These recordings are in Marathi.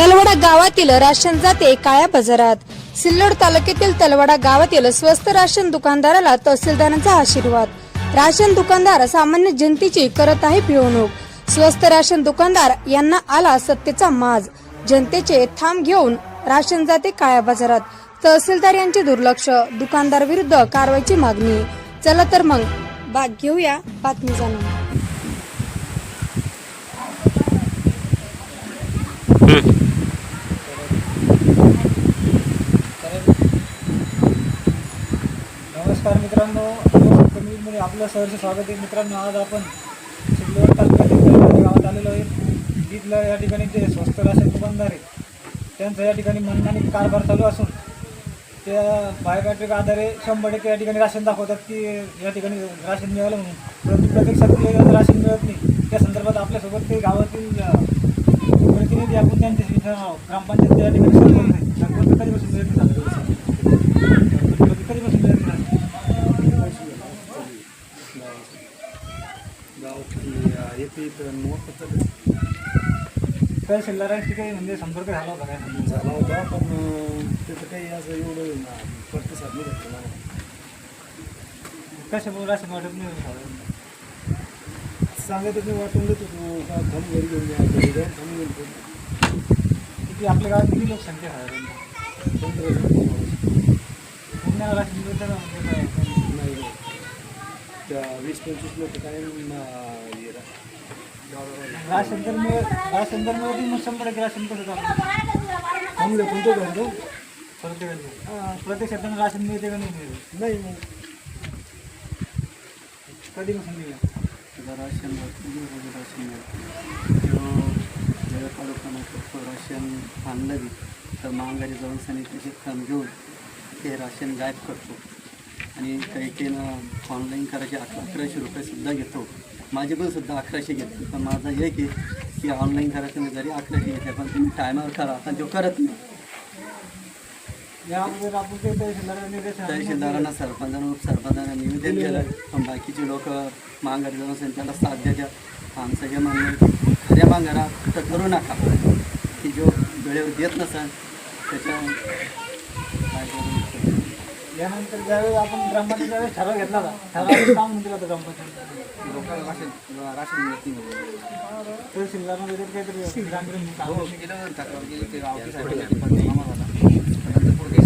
तलवडा गावातील राशन जाते काळ्या बाजारात. सिल्लोड तालुक्यातील तलवडा गावातील स्वस्त राशन दुकानदाराला तहसीलदारांचा आशीर्वाद. राशन दुकानदार सामान्य जनतेची करत आहे पिळवणूक. स्वस्त राशन दुकानदार यांना आला सत्तेचा माज. जनतेचे थांब घेऊन राशन जाते काळ्या बाजारात. तहसीलदार यांचे दुर्लक्ष. दुकानदार विरुद्ध कारवाईची मागणी. चला तर मग बाग घेऊया बातमी जाणून. नमस्कार मित्रांनो मध्ये आपलं सहर्ष स्वागत आहे. मित्रांनो आज आपण सिल्लोड तालुक्यातील गावात आलेलो आहे. तिथलं या ठिकाणी जे स्वस्त राशन दुकानदार आहे त्यांचं या ठिकाणी मनमानी कारभार चालू असून त्या बायोमॅट्रिक आधारे शंभर टक्के या ठिकाणी राशन दाखवतात की या ठिकाणी राशन मिळालं म्हणून. परंतु प्रत्यक्षात राशन मिळत नाही. त्या संदर्भात आपल्यासोबत ते गावातील प्रतिनिधी आपण त्यांच्याशी आहोत ग्रामपंचायत या ठिकाणी सरपंच आहे. सरपंच कधीपासून प्रयत्न नाही सांगतो कधीपासून मिळत नाही तहसीलदारांशी काही म्हणजे संपर्क झाला होता काय झाला होता पण त्याचं काही असं एवढं प्रतिसाद नाही भेटला मला. कशामुळे राशन वाटप नाही? सांगत होते वाटून देतो तू का थांब घरी घेऊन या घरी जाऊन थांब घेऊन येतो. किती आपल्या गावात किती लोकसंख्या आहे. पुण्याला राशन म्हणजे काय? नाही. त्या वीस पंचवीस लोक काय अं, हे रा- गावाला- राशन तर मिळत मग शंभर टक्के राशन घरी जाऊ प्रत्यक्षात त्यांना राशन मिळते का नाही मिळते? नाही मग कधीपासून मिळेल राशन राशन लोकांना राशन आणलं तर माघारी जाऊन काम घेऊन ते राशन गायब करतो. आणि काही काही ऑनलाईन करायचे अकरा अकराशे रुपयेसुद्धा घेतो. माझे पण सुद्धा अकराशे घेतो पण माझं एक आहे की ऑनलाईन करायचं मी जरी अकराशे घेते पण तुम्ही टायमावर करा. पण तो करत नाही. तहसीलदारांना सरपंचांना उपसरपंचांना निवेदन केलं. पण बाकीचे लोक माघारी जाऊन असेल त्याला साथ द्यायच्या आमचं हे म्हणणं की खऱ्या माघारा तर करू नका. की जो वेळेवर देत नसाल त्याच्या यानंतर ज्यावेळेस आपण ग्रामपंचायत ज्यावेळेस ठराव घेतला होता ठराव काम दिला होता ग्रामपंचायत लोकांना राशन राशन मिळत नाही तहसीलदारांना त्याच्यात काहीतरी ग्रामीण काम हो मी गेलं ना तक्रार केली ते गावठी साईडला पण जमा झाला नंतर पुढे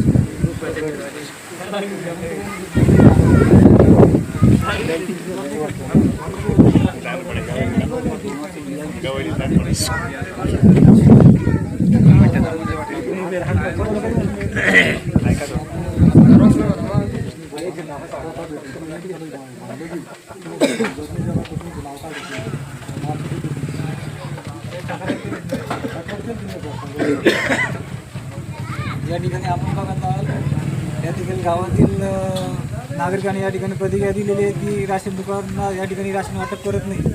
या ठिकाणी आपण बघत आहोत या ठिकाणी गावातील नागरिकांनी या ठिकाणी प्रतिक्रिया दिलेली आहे की राशन दुकानांना या ठिकाणी राशन वाटप करत नाही.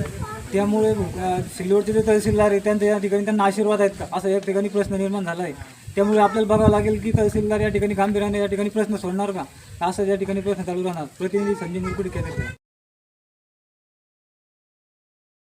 त्यामुळे सिल्वरचे सिल्लोडचे जे तहसीलदार आहे त्यांच्या या ठिकाणी त्यांना आशीर्वाद आहेत का? असा या ठिकाणी प्रश्न निर्माण झाला आहे. त्यामुळे आपल्याला बघावं लागेल की तहसीलदार या ठिकाणी गांभीर्याने या ठिकाणी प्रश्न सोडणार का? असं या ठिकाणी प्रश्न चालू राहणार. प्रतिनिधी संजय निरकुडी केंद्र